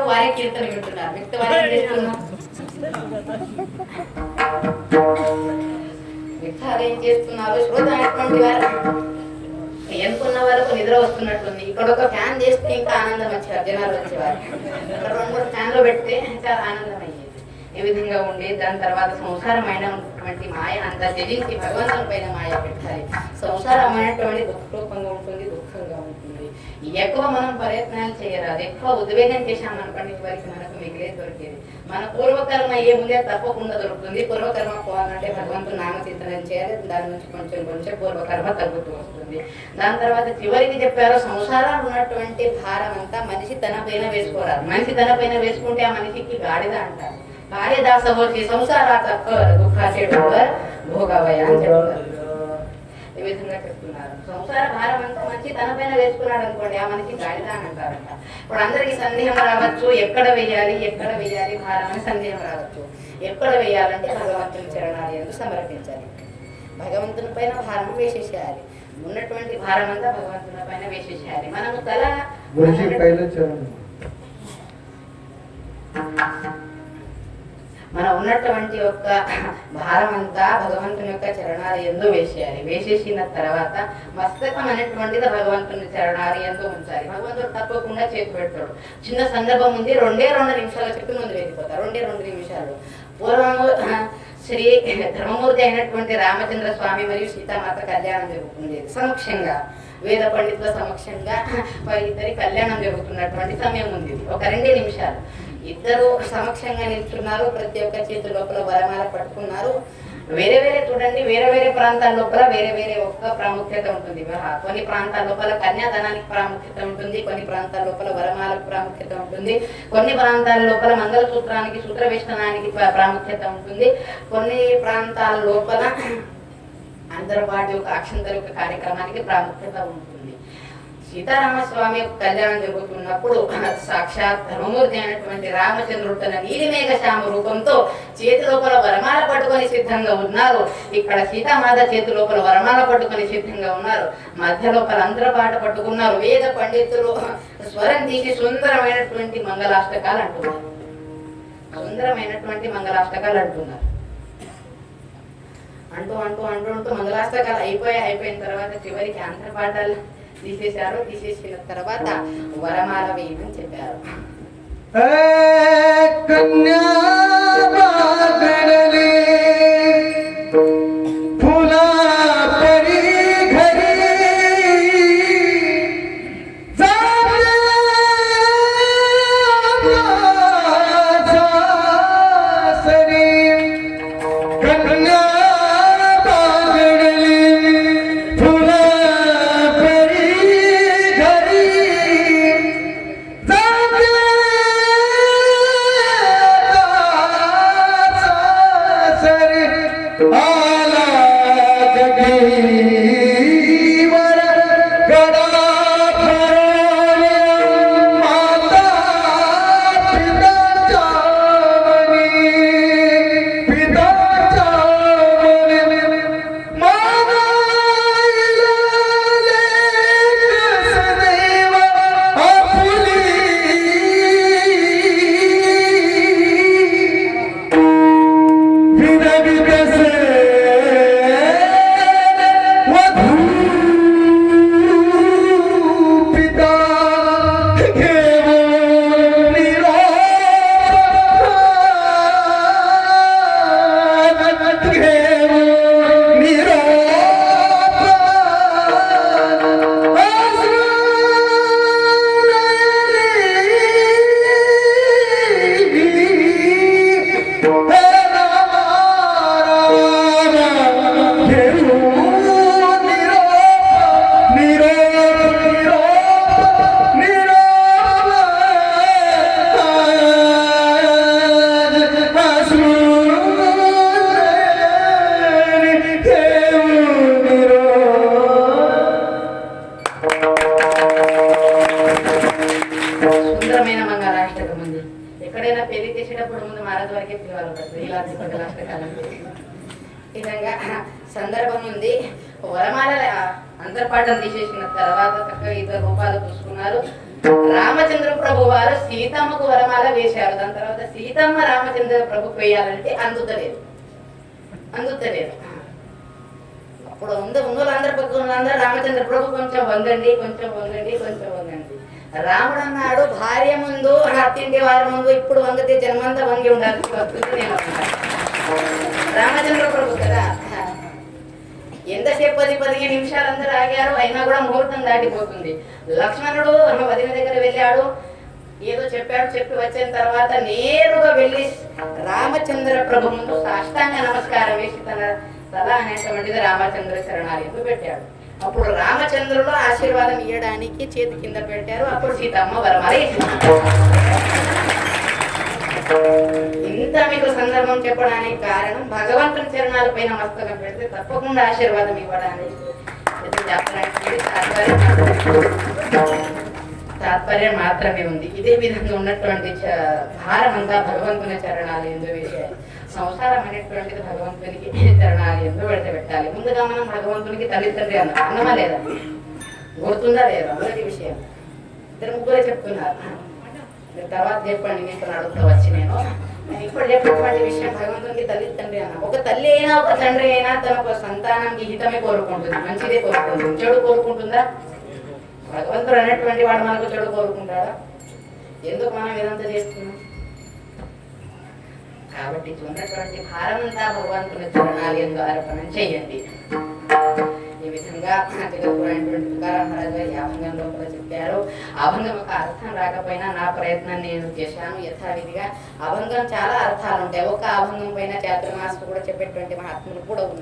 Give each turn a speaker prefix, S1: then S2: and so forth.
S1: సమయంలో వారే కీర్తన వింటున్నారు. మిగతా వారే చేస్తున్నారు. మిగతా ఏం చేస్తున్నారు శ్రోత అయినటువంటి వారు ఎనుకున్న వరకు నిద్ర వస్తున్నట్టుంది. ఇక్కడ ఒక ఫ్యాన్ చేస్తే ఇంకా ఆనందం వచ్చేవారు జనాలు వచ్చేవారు. ఇక్కడ రెండు మూడు ఫ్యాన్లు పెడితే చాలా ఆనందం అయ్యేది. ఈ విధంగా ఉండి దాని తర్వాత సంసారమైన ఉన్నటువంటి మాయ అంతా త్యజించి భగవంతుని పైన మాయ పెట్టాలి. సంసారమైనటువంటి దుఃఖరూపంగా ఉంటుంది దుఃఖంగా ఉంటుంది ఎక్కువ మనం ప్రయత్నాలు చేయరాదు ఎక్కువ ఉద్వేగం చేశామనుకోండి వరకు మనకు మిగిలే దొరికేది. మన పూర్వకర్మ ఏముందే తప్పకుండా దొరుకుతుంది. పూర్వకర్మ పోవాలంటే భగవంతుడు నామచింతనం చేయాలి. దాని నుంచి కొంచెం కొంచెం పూర్వకర్మ తగ్గుతూ వస్తుంది. దాని తర్వాత చివరికి చెప్పారు సంసారాలు ఉన్నటువంటి భారం అంతా మనిషి తన పైన వేసుకోరాదు. మనిషి తన పైన వేసుకుంటే ఆ మనిషికి గాడిద అంటారు. గాడిదాస వచ్చి సంసారాత దుఃఖ చెడు భోగవయ అని చెప్తారు. సంసార భారం అంతా మంచి తన పైన వేసుకున్నాడు అనుకోండి ఆ మనకి గాడిద అని అంటారంట. ఇప్పుడు అందరికి సందేహం రావచ్చు ఎక్కడ వేయాలి ఎక్కడ వేయాలి భారం అని సందేహం రావచ్చు. ఎక్కడ వేయాలంటే భగవంతుని చరణాలు ఎందుకు సమర్పించాలి. భగవంతుని పైన భారం వేసేసేయాలి. ఉన్నటువంటి భారం అంతా భగవంతుని పైన వేసేసేయాలి. మనము తల
S2: పైన చరణం.
S1: మన ఉన్నటువంటి యొక్క భారం అంతా భగవంతుని యొక్క చరణాలు ఎందు వేసేయాలి. వేసేసిన తర్వాత మస్తకం అనేటువంటిది భగవంతుని చరణాలు ఎందు ఉంచాలి. భగవంతుడు తప్పకుండా చేతి పెడతాడు. చిన్న సందర్భం ఉంది రెండే రెండు నిమిషాల చెప్పి ముందు వెళ్ళిపోతారు రెండే రెండు నిమిషాలు. పూర్వము శ్రీ ధర్మమూర్తి అయినటువంటి రామచంద్ర స్వామి మరియు సీతామాత కళ్యాణం జరుగుతుంది సమక్షంగా వేద పండితుల సమక్షంగా వారిద్దరి కళ్యాణం జరుగుతున్నటువంటి సమయం ఉంది. ఒక రెండే నిమిషాలు. ఇద్దరు సమక్షంగా నిల్చున్నారు ప్రతి ఒక్క చేతి లోపల వరమాల పట్టుకున్నారు. వేరే వేరే చూడండి వేరే వేరే ప్రాంతాల లోపల వేరే వేరే ఒక్క ప్రాముఖ్యత ఉంటుంది. కొన్ని ప్రాంతాల లోపల కన్యాదానానికి ప్రాముఖ్యత ఉంటుంది కొన్ని ప్రాంతాల లోపల వరమాలకు ప్రాముఖ్యత ఉంటుంది కొన్ని ప్రాంతాల లోపల మంగళసూత్రానికి సూత్రవేష్టనానికి ప్రా- ప్రాముఖ్యత ఉంటుంది. కొన్ని ప్రాంతాల లోపల అందరి వాటి యొక్క అక్షంతల యొక్క కార్యక్రమానికి ప్రాముఖ్యత ఉంటుంది. సీతారామస్వామి యొక్క కళ్యాణం జరుగుతున్నప్పుడు సాక్షాత్ ధర్మమూర్తి అయినటువంటి రామచంద్రుడు తన నీలిమేఘ శ్యామ రూపంతో చేతి లోపల వరమాల పట్టుకొని సిద్ధంగా ఉన్నారు. ఇక్కడ సీతామాత చేతి లోపల వరమాల పట్టుకొని సిద్ధంగా ఉన్నారు. మధ్య లోపల అంతరపాట పట్టుకున్నారు. వేద పండితులు స్వరం తీసి సుందరమైనటువంటి మంగళాష్టకాలు అంటున్నారు. సుందరమైనటువంటి మంగళాష్టకాలు అంటున్నారు. అంటూ అంటూ అంటూ అంటూ మంగళాష్టకాలు అయిపోయి అయిపోయిన తర్వాత చివరికి అంతరపాఠాలు తీసేశారు తీసేసిన తర్వాత వరమాల వేయమని చెప్పారు? కన్యా చేసేటప్పుడు ముందు మరది వారికి పిలవాలి కదా, ఇలాంటి విధంగా సందర్భం ఉంది. వరమాల అంతర్పాఠం తీసేసిన తర్వాత చక్కగా ఇద్దరు రూపాలు చూసుకున్నారు రామచంద్ర ప్రభు వారు సీతమ్మకు వరమాల వేశారు. దాని తర్వాత సీతమ్మ రామచంద్ర ప్రభు వేయాలంటే అందుతలేదు. అందుతలేదు. అప్పుడు ఉంది ఉన్న వాళ్ళందరూ పక్కన అందరూ రామచంద్ర ప్రభు కొంచెం వంగండి కొంచెం వంగండి కొంచెం వంగండి. రాముడు అన్నాడు భార్య ముందు అత్తింటి వారి ముందు ఇప్పుడు వంగితే జన్మంతా వంగి ఉండాలి రామచంద్ర ప్రభు కదా. ఎంతసేపు పది పదిహేను నిమిషాలు అందరూ ఆగారు అయినా కూడా ముహూర్తం దాటిపోతుంది. లక్ష్మణుడు వదిన దగ్గర వెళ్ళాడు. ఏదో చెప్పాడు చెప్పి వచ్చిన తర్వాత నేరుగా వెళ్ళి రామచంద్ర ప్రభు ముందు సాష్టాంగ నమస్కారం వేసి తన తల అనేటువంటిది రామచంద్ర శరణాలయంలో పెట్టాడు. అప్పుడు రామచంద్రుడు ఆశీర్వాదం ఇవ్వడానికి చేతి కింద పెట్టారు. అప్పుడు సీతమ్మ వరమరి ఇంత మీకు సందర్భం చెప్పడానికి కారణం భగవంతుని చరణాల పైన మస్తకం పెడితే తప్పకుండా ఆశీర్వాదం ఇవ్వడానికి. చెప్పడానికి తాత్పర్యం మాత్రమే ఉంది. ఇదే విధంగా ఉన్నటువంటి భారం అంతా భగవంతుని చరణాలు ఎందు సంసారం అనేటువంటిది భగవంతునికి చరణాలు ఎందు పెట్టాలి. ముందుగా మనం భగవంతునికి తల్లిదండ్రి అన్నమా లేదా? గుర్తుందా లేదా? మొదటి విషయం. ఇద్దరు ముగ్గురే చెప్తున్నారు. తర్వాత చెప్పండి మీకు అడుగుతా వచ్చి నేను. ఇప్పుడు చెప్పినటువంటి విషయం భగవంతునికి తల్లి తండ్రి అన్న. ఒక తల్లి అయినా ఒక తండ్రి అయినా తన సంతానం హితమే కోరుకుంటుంది మంచిదే కోరుకుంటుంది. చెడు కోరుకుంటుందా? భగవంతుడు అనేటువంటి వాడు మనకు చెడు కోరుకుంటాడా? ఎందుకు మనం ఇదంతా చేస్తున్నాం? కాబట్టి ఇట్లా ఉన్నటువంటి భారం అంతా భగవంతుని చరణాలు ఎందు అర్పణం చేయండి. ఈ విధంగా జగత్పురైనటువంటి తుకారామరాజు గారు ఈ అభంగంలో కూడా చెప్పారు. అభంగం ఒక అర్థం రాకపోయినా నా ప్రయత్నం నేను చేశాను. యథావిధిగా అభంగం చాలా అర్థాలు ఉంటాయి. ఒక అభంగం పైన చాతుర్మాసం కూడా చెప్పేటువంటి మహాత్ములు కూడా